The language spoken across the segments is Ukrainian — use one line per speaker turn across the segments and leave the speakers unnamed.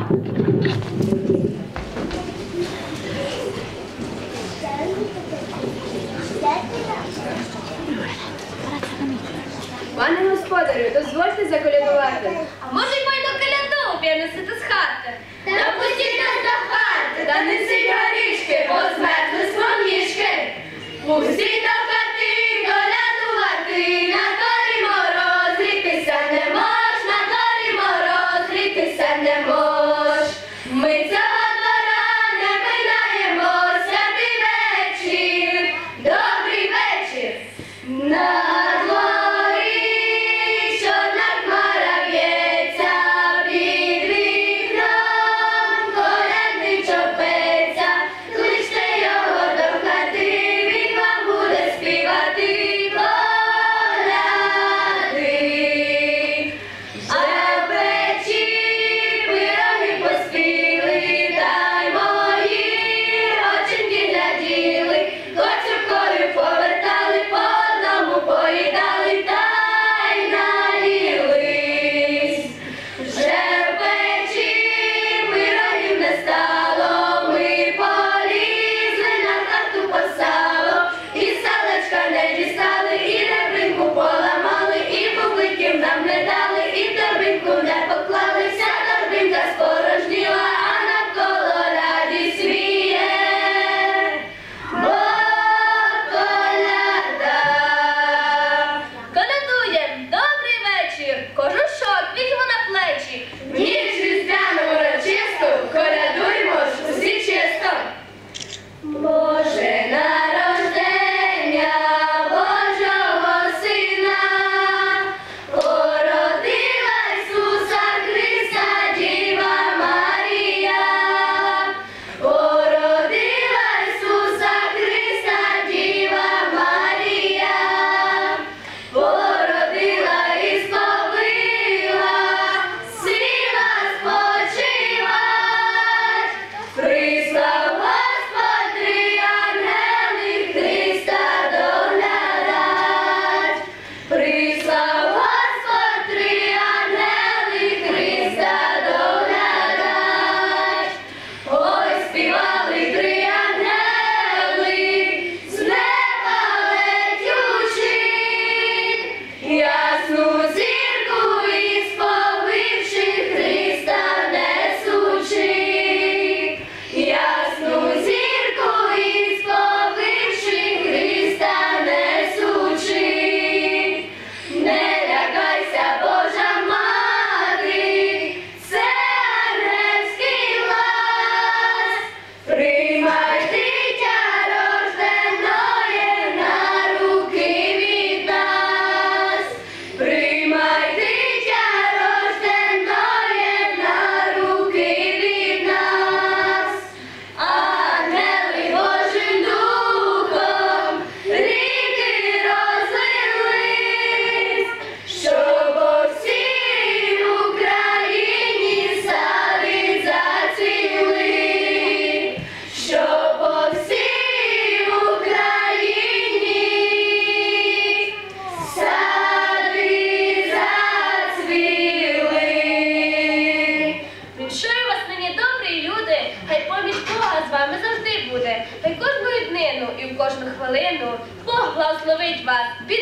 Пане господарю, дозвольте заколядувати.
Може, й до коляду перенесете з хати.
Та пустіть нас до хати, та не горішки, бо змерзли смогішки. Пустіть нас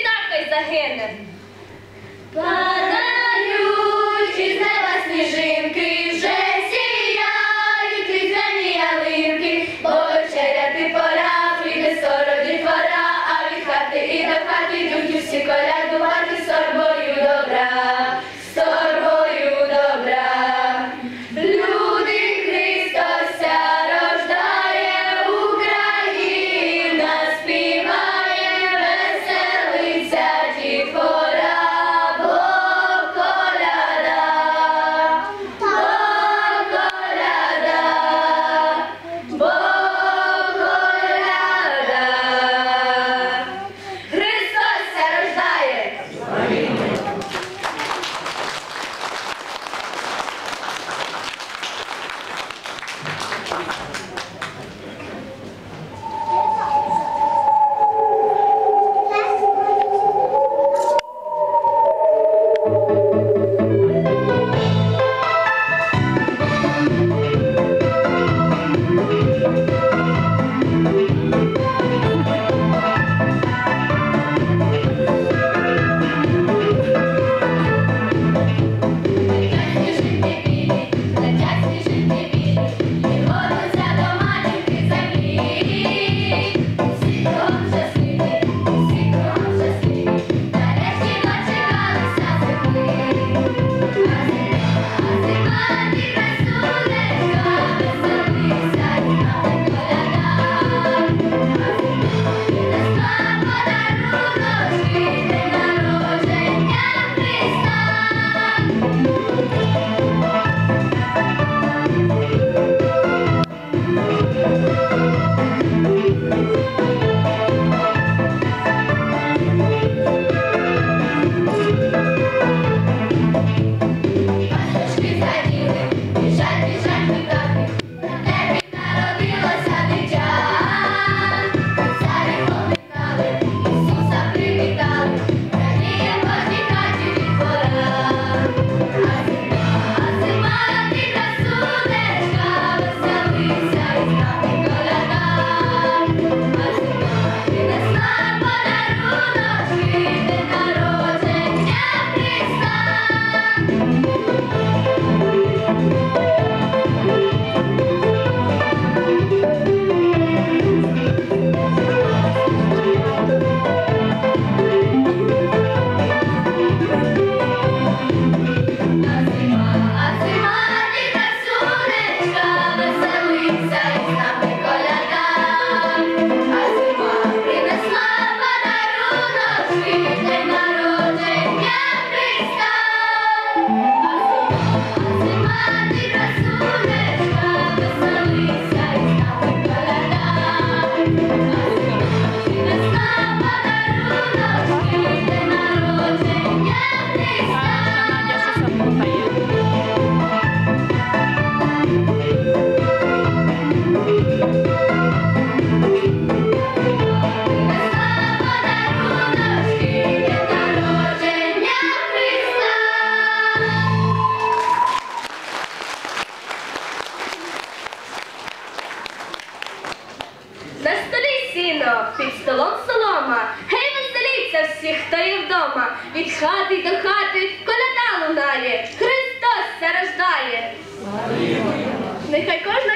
так хай загине.
Падають із неба сніжинки.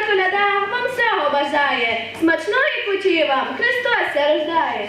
коляда
вам всього бажає. Смачної путі вам Христос рождає.